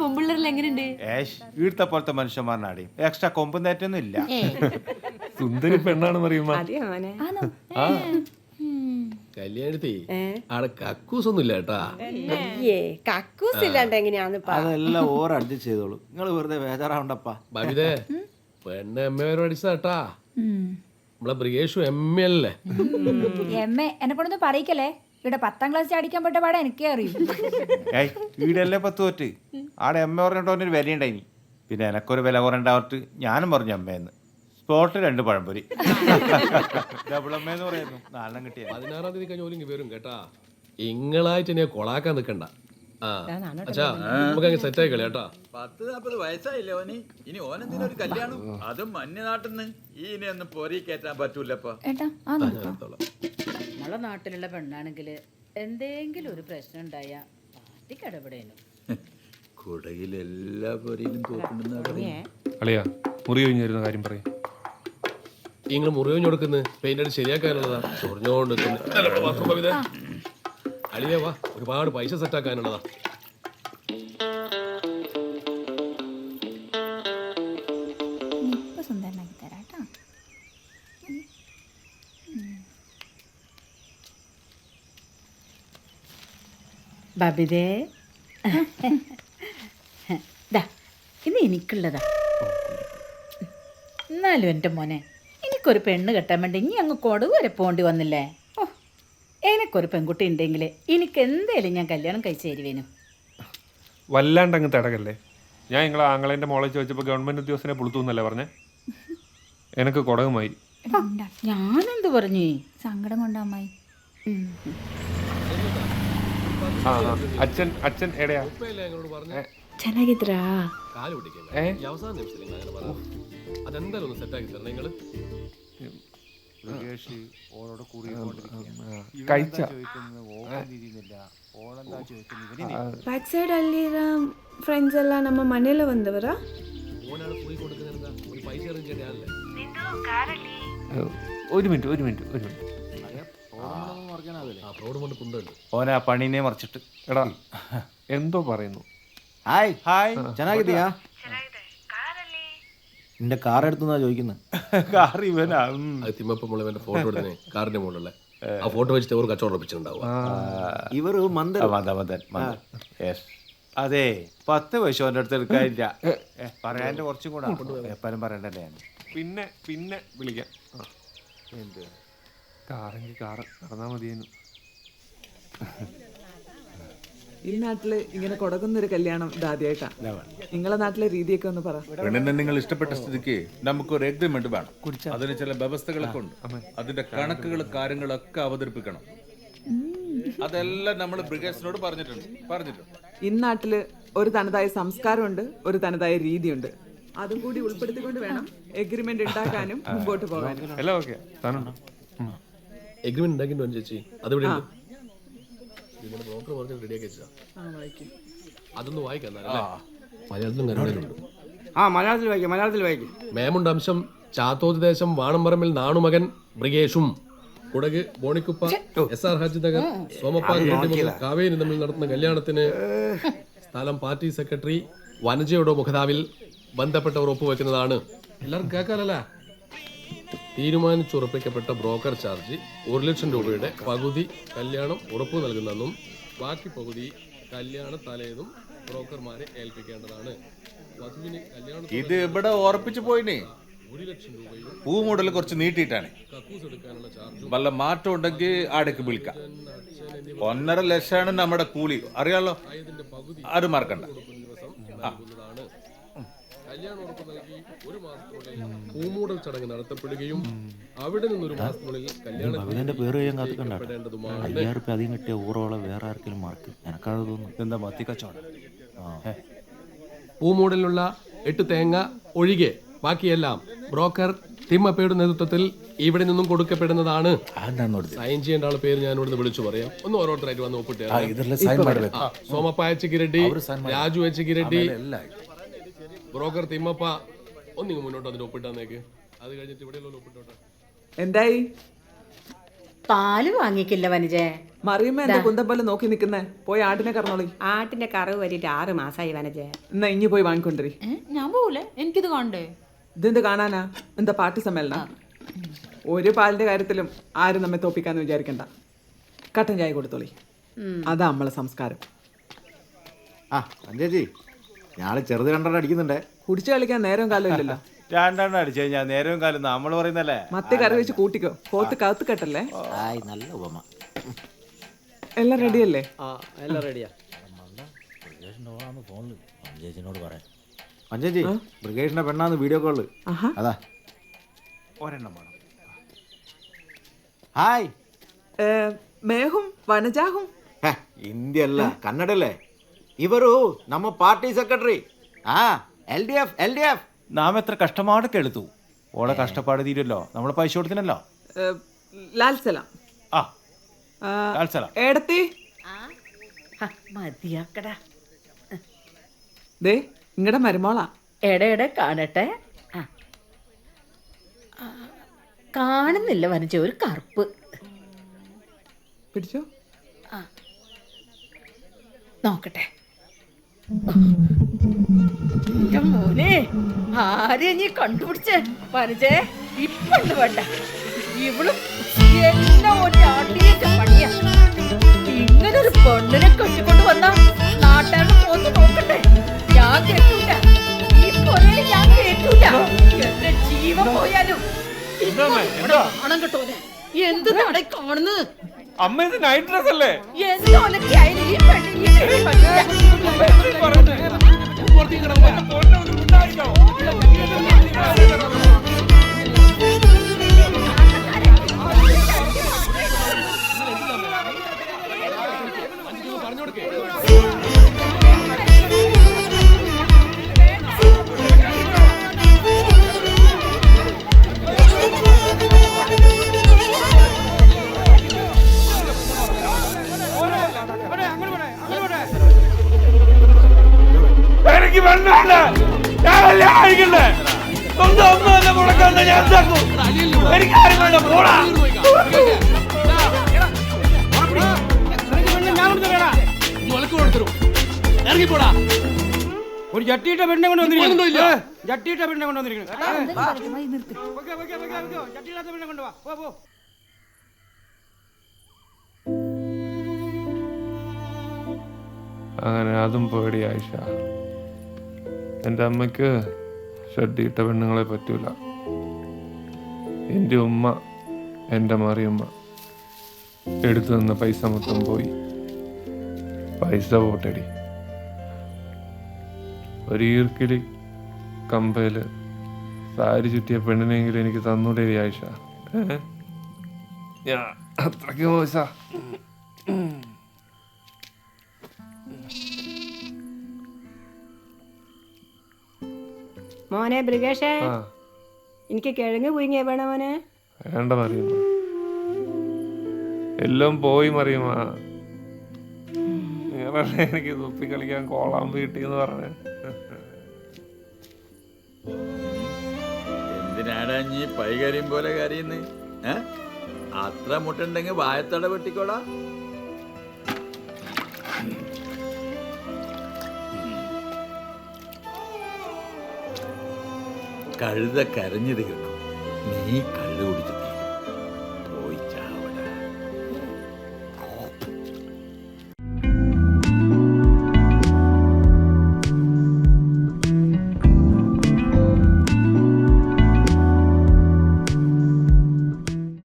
പൊമ്പിള്ളേരിൽ എങ്ങനെയുണ്ട്? പോലത്തെ മനുഷ്യന്മാരനാടി. എക്സ്ട്രാ കൊമ്പും തേറ്റൊന്നും ഇല്ല. സുന്ദരി പെണ്ണാണെന്ന് അറിയുമ്പോ ആ. കല്യാണത്തി ആടെ കക്കൂസ് ഒന്നും ഇല്ല കേട്ടാ. കക്കൂസ് ഇല്ലാണ്ട് എങ്ങനെയാന്ന് അതെല്ലാം ഓർ അഡ്ജസ്റ്റ് ചെയ്തോളൂ. നിങ്ങൾ വെറുതെ ബേജാറാവണ്ടപ്പാ. ബബിതേ പെണ്ണ് നമ്മളെ ബ്രിയേഷു എം എ. അല്ലേ എം എ. എന്നെ കൊണ്ടൊന്നും പറയിക്കല്ലേ? ഇവിടെ പത്താം ക്ലാസ് അടിക്കാൻ പെട്ട പാടെ എനിക്കേ അറിയൂ. ഏയ് വീടല്ലേ പത്ത് തോറ്റ്? ആടെ എമ്മ പറഞ്ഞിട്ട് ഒരു വില ഉണ്ടായിനി പിന്നെ എനക്കൊരു വില കുറണ്ടാവട്ട് ഞാനും പറഞ്ഞു അമ്മയെന്ന് സ്പോട്ടിൽ രണ്ട് പഴംപൊരി. ഡബിൾ അമ്മയെന്ന് പറയുന്നു. നാലെണ്ണം കിട്ടിയ. പതിനാറാം തീയതി കഴിഞ്ഞ പോലും വരും കേട്ടാ. ഇങ്ങളായിട്ട് എന്നെ കൊളാക്കാൻ അച്ഛാ നമുക്ക് സെറ്റ് ആയി കളി കേട്ടാ. പത്ത് നാപ്പത് വയസ്സായില്ലേ ഓനി? ഇനി ഓനെന്തിനാ ഒരു കല്യാണം? അതും മഞ്ഞ നാട്ടിന്ന് ഈ ഇനി ഒന്നും പൊറി കയറ്റാൻ പറ്റൂലപ്പോ നമ്മളെ നാട്ടിലുള്ള പെണ്ണാണെങ്കിൽ എന്തെങ്കിലും ഒരു പ്രശ്നം ഉണ്ടായ പാർട്ടിക്ക് ഇടപെടേനു. കുടയിൽ എല്ലാ പൊരിയിലും അളിയാ മുറി കഴിഞ്ഞിരുന്ന കാര്യം പറയും. നിങ്ങൾ മുറിവഞ്ഞു കൊടുക്കുന്നത് പെയിന്റ് അടി ശരിയാക്കാനുള്ളതാ. ചൊറിഞ്ഞോണ്ട് നിൽക്കുന്നു. അളിയേ വാ. ഒരുപാട് പൈസ സെറ്റാക്കാനുള്ളതാ ബബിതേ. ദാ ഇത് എനിക്കുള്ളതാ. എന്നാലും എന്റെ മോനെ എനിക്കൊരു പെണ്ണ് കെട്ടാൻ വേണ്ടി ഇനി അങ്ങ് കൊടുവരെ വരെ പോണ്ടി വന്നില്ലേ? എനിക്കൊരു പെൺകുട്ടി ഉണ്ടെങ്കിൽ എനിക്ക് എന്തേലും ഞാൻ കല്യാണം കഴിച്ചു തരുവേനു വല്ലാണ്ട് അങ്ങ് തടകല്ലേ ഞാൻ നിങ്ങളെ ആങ്ങളേന്റെ മോളെ ചോദിച്ചപ്പോൾ ഗവൺമെന്റ് ഉദ്യോഗസ്ഥനെ പുളുത്തു എന്നല്ലേ പറഞ്ഞേ എനക്ക് കുടകുമായി ഞാനെന്ത് പറഞ്ഞു സങ്കടം കൊണ്ടാ അമ്മായി ആ ആ. അച്ഛൻ അച്ഛൻ എടയാ ഉപ്പയല്ലേ ഞങ്ങളോട് പറഞ്ഞ ಚೆನ್ನಾಗಿದ್ರಾ കാല് പിടിക്കല്ലേ ഈ അവസാന നിമിഷത്തിൽ നിങ്ങൾ അങ്ങനെ പറഞ്ഞു അതെന്തായാലും ഒന്ന് സെറ്റ് ആക്കി തരണം നിങ്ങള് ഓളോട് കൂടി കഴിച്ച ഓളെന്താ ചോദിക്കുന്നത് ಬ್ಯಾಕ್ ಸೈಡ್ ಅಲ್ಲಿರೋ ಫ್ರೆಂಡ್ಸ್ ಎಲ್ಲ ನಮ್ಮ ಮನೇಲೆ ಬಂದವರಾ ഓനാണ് പോയി കൊടുക്കുന്നത് എന്താ ഒരു പൈസ അറേഞ്ച് ചെയ്യാനല്ലേ ഒരു മിനിറ്റ് ഒരു മിനിറ്റ് ഒരു മിനിറ്റ് ആ ഫ്രോഡ് കൊണ്ട് കുണ്ടുണ്ട് ഓനെ ആ പണീനെ മറിച്ചിട്ട് എടാ എന്തോ പറയുന്നു ഹായ് ഹായ് ಚೆನ್ನಾಗಿದ್ದೀಯಾ നിന്റെ കാർ എടുത്തുന്നാ ചോദിക്കുന്നത് കാർ ഇവനാ തിമ്മപ്പം മുളവന്റെ ഫോട്ടോ എടുത്തേ കാറിന്റെ മുകളിലുള്ള ആ ഫോട്ടോ വെച്ചിട്ട് ഒരു കച്ചവടം ഉറപ്പിച്ചിട്ടുണ്ടാവുക. ഇവർ മദൻ യെസ് അതെ പത്ത് വയസ്സ് ഓന്റെ അടുത്ത് എടുക്കാനില്ല. പറയാന്റെ കുറച്ചും കൂടെ. എപ്പോഴും പറയണ്ടല്ലേ? ഞാൻ പിന്നെ പിന്നെ വിളിക്കാം. എന്ത്? കാറെങ്കിൽ കാറ് നടന്നാ മതിയെന്നു ഈ നാട്ടിൽ ഇങ്ങനെ കൊടുക്കുന്ന ഒരു കല്യാണം ഇതാദ്യമായിട്ടാ നിങ്ങളെ നാട്ടിലെ രീതിയൊക്കെ ഒന്ന് പറ. പെണ്ണിനെ നിങ്ങൾ ഇഷ്ടപ്പെട്ട സ്ഥിതിക്ക് നമുക്ക് ഒരു എഗ്രിമെന്റ് വേണം അതിന് ചില വ്യവസ്ഥകളൊക്കെ ഉണ്ട്. അതിന്റെ കണക്കുകൾ കാര്യങ്ങളൊക്കെ അവതരിപ്പിക്കണം. അതെല്ലാം നമ്മൾ ബ്രിഗേഷനോട് പറഞ്ഞിട്ടുണ്ട്. പറഞ്ഞിട്ടുണ്ട്. ഇന്നാട്ടിൽ ഒരു തനതായ സംസ്കാരമുണ്ട് ഒരു തനതായ രീതിയുണ്ട്. അതും കൂടി ഉൾപ്പെടുത്തിക്കൊണ്ട് വേണം എഗ്രിമെന്റ് ഉണ്ടാക്കാനും മുമ്പോട്ട് പോകാനും. എല്ലാം ഓക്കെ. എഗ്രിമെന്റ് ഉണ്ടാക്കിയിട്ട് ചേച്ചി. അതിവിടെ ഉണ്ട് നിങ്ങളുടെ ബ്രോക്കർ പറഞ്ഞ് റെഡിയാക്കി വെച്ചാ അതൊന്ന് വായിക്കാം? മലയാളത്തിലും കന്നഡയിലുണ്ട് ആ മലയാളത്തിൽ വായിക്കും മലയാളത്തിൽ വായിക്കും. മേമുണ്ട് അംശം ചാത്തോതി ദേശം വാണമ്പറമ്പിൽ നാണുമകൻ ബ്രിഗേഷും കുടക് ബോണിക്കുപ്പ എസ് ആർ ഹാജി നഗർ സോമപ്പ കാവേരി തമ്മിൽ നടത്തുന്ന കല്യാണത്തിന് സ്ഥലം പാർട്ടി സെക്രട്ടറി വനജയുടെ മുഖതാവിൽ ബന്ധപ്പെട്ടവർ ഒപ്പുവെക്കുന്നതാണ്. എല്ലാവർക്കും കേൾക്കാനല്ലേ തീരുമാനിച്ചുറപ്പിക്കപ്പെട്ട ബ്രോക്കർ ചാർജ് ഒരു ലക്ഷം രൂപയുടെ പകുതി കല്യാണം ഉറപ്പു നൽകുന്നെന്നും ബാക്കി പകുതി കല്യാണ തലേന്നും ബ്രോക്കർമാരെ ഏൽപ്പിക്കേണ്ടതാണ്. വധുവിന് കല്യാണം ഇത് ഇവിടെ ഉറപ്പിച്ചു പോയിനെ. ഒരു ലക്ഷം രൂപയും പൂമൂടൽ കുറച്ച് നീട്ടിയിട്ടാണ്. കക്കൂസ് എടുക്കാനുള്ള ചാർജും വല്ല മാറ്റം ഉണ്ടെങ്കിൽ ആടേക്ക് വിളിക്കാം. ഒന്നര ലക്ഷമാണ് നമ്മുടെ കൂലി. അറിയാലോ? അത് മറക്കണ്ട. നൽകുന്നതാണ് കല്യാണം ഉറപ്പ് ഒരു മാസത്തിനുള്ളിൽ പൂമൂടൽ ചടങ്ങ് നടത്തപ്പെടുകയും അവിടെ നിന്നൊരു മാസത്തിനുള്ളിൽ കല്യാണം പേര് ഞാൻ കാത്തുക്കണ്ട പെടേണ്ടതുമാണ് അയ്യായിരം റുപ്യ അധികം കിട്ടിയ ഊറോളം വേറെ ആർക്കെങ്കിലും മാർക്ക് എനക്കത് തോന്നുന്നു എന്താ മത്തി കച്ചവടം? പൂമൂടലിലുള്ള എട്ട് തേങ്ങ ഒഴികെ ബാക്കിയെല്ലാം ബ്രോക്കർ തിമ്മപ്പയുടെ നേതൃത്വത്തിൽ ഇവിടെ നിന്നും കൊടുക്കപ്പെടുന്നതാണ്. സൈൻ ചെയ്യേണ്ട ആളെ പേര് ഞാൻ ഇവിടുന്ന് വിളിച്ചു പറയാം. ഒന്ന് ഓരോരുത്തരായിട്ട് വന്ന് ഒപ്പിട്ട് സോമപ്പ എച്ചക്കിരട്ടി രാജു എച്ചക്കിരട്ടി ബ്രോക്കർ തിമ്മപ്പ ഒന്നിങ്ങ് മുന്നോട്ട് അതിന്റെ ഒപ്പിട്ടാന്നേക്ക് അത് കഴിഞ്ഞിട്ട് ഇവിടെ ഒപ്പിട്ടോട്ടെ എന്തായി? പാൽ വാങ്ങിക്കില്ല വനജേ. മറിയുമ്പോ എന്താ കുന്തപ്പല്ല് നോക്കി നിൽക്കുന്നേ. പോയി ആടിനെ കറന്നോളി. ആട്ടിന്റെ കറവ് വരിട്ട് ആറ് മാസമായി വനജേ. എന്നാ ഇനി പോയി വാങ്ങിക്കൊണ്ടിരി. ഞാൻ പോകൂലേ എനിക്കിത് കാണണ്ടേ ഇതെന്ത് കാണാനാ? എന്താ പാർട്ടി സമ്മേളന? ഒരു പാലിന്റെ കാര്യത്തിലും ആരും നമ്മെ തോപ്പിക്കാന്ന് വിചാരിക്കണ്ട. കട്ടൻ ചായ കൊടുത്തോളി. അതാ നമ്മളെ സംസ്കാരം. ആ ചേച്ചി ഞാൾ ചെറുത് രണ്ടെണ്ണം അടിക്കുന്നുണ്ടേ. കുടിച്ചു കളിക്കാൻ നേരം കാലം ഇല്ലല്ലോ. രണ്ടെണ്ണം അടിച്ചു കഴിഞ്ഞാൽ നേരവും കാലം നമ്മൾ പറയുന്നല്ലേ? മത്തി കറി വെച്ച് കൂട്ടിക്കോ. പോത്ത് കത്ത് കെട്ടല്ലേ? ആയി നല്ല ഉപമ. എല്ലാം റെഡിയല്ലേ? ഫോണിൽ ചേച്ചിനോട് പറയാം പഞ്ചേച്ചി ബ്രിഗേഷിന്റെ പെണ്ണാന്ന് വീഡിയോ കോൾ. അതാ. ഒരെണ്ണം വേണം. ഹായ്. മേഹും വനജാഹും. ഹേ, ഇന്ത്യ അല്ല കന്നഡല്ലേ ഇവരു നമ്മ പാർട്ടി സെക്രട്ടറി. ആ L D F L D F. നാം എത്ര കഷ്ടമാണ് കേൾത്തു ഓളെ കഷ്ടപ്പാട് തീരുമല്ലോ നമ്മളെ പൈസ കൊടുത്തിനല്ലോ. ലാൽ സലാം ആ ആ, ലാൽ സലാം. ഏടത്തി ഹ, മതിയാക്കടാ. ദേ ഇങ്ങടെ മരുമോളാ. എടയുടെ കാണട്ടെ? ആ. ആ, കാണുന്നില്ല വനജ ഒരു കറുപ്പ്. പിടിച്ചോ? നോക്കട്ടെ. എന്റെ മോനെ ആരെയാ നീ കണ്ടുപിടിച്ചേ? വനജേ ഇപ്പണ്ട് വേണ്ട. ഇവളും എല്ലാം ഒരു പണിയാ. ഇങ്ങനൊരു പെണ്ണിനെ കെട്ടിക്കൊണ്ട് വന്ന നാട്ടുകാരുടെ പോന്ന് നോക്കട്ടെ. ഞാൻ കേട്ടൂല. ഈ കൊലയിൽ ഞാൻ കേട്ടൂല. എന്റെ ജീവൻ പോയാലും ആണം കിട്ടൂല എന്ത്? നട കാണുന്നത്? അമ്മ ഇത് നൈറ്റ് ഡ്രസ് അല്ലേ എന്തോലൊക്കെയായാലും ഈ പെണ്ണിന്? ഈ എനിക്ക് ആരും വേണ്ട പോടാ. ഒരു ജട്ടിയിട്ട പെണ്ണെ കൊണ്ട് വന്നിരിക്കുന്നു. ജട്ടിയിട്ട പെണ്ണെ കൊണ്ട് വന്നിരിക്കുന്നു. ചട്ടിയില്ലാത്ത പെണ്ണെ കൊണ്ടുവാ പോ പോ. അങ്ങനെ അതും പേടി ആയിഷ എന്റെ അമ്മയ്ക്ക് ഷഡ്ഡിയിട്ട പെണ്ണുങ്ങളെ പറ്റൂല. എന്റെ ഉമ്മ എന്റെ മറിയമ്മ എടുത്തു തന്ന പൈസ മൊത്തം പോയി. പൈസ പോട്ടടി. ഒരു ഈർക്കിലി കമ്പയിൽ സാരി ചുറ്റിയ പെണ്ണിനെങ്കിലും എനിക്ക് തന്നൂടെ ആയിഷ. ഞാ അത്രയ്ക്ക് മോശ. മോനെ ബ്രിഗേഷേ. എനിക്ക് കിഴങ്ങ് പുഴുങ്ങിയ വേണമനെ മോനെ? വേണ്ട മറിയമ്മ എല്ലാം പോയി മറിയമ്മ നിങ്ങളല്ലേ എനിക്ക് തുപ്പി കളിക്കാൻ കോളാമ്പ് കിട്ടിയെന്ന് പറഞ്ഞേ. എന്തിനാടാ നീ പൈകാര്യം പോലെ കാര്യം അത്ര മുട്ടുണ്ടെങ്കിൽ വായത്തട വെട്ടിക്കോടാ. കഴുത കരഞ്ഞു തീർക്കും. നീ കള്ളു കുടിച്ചു.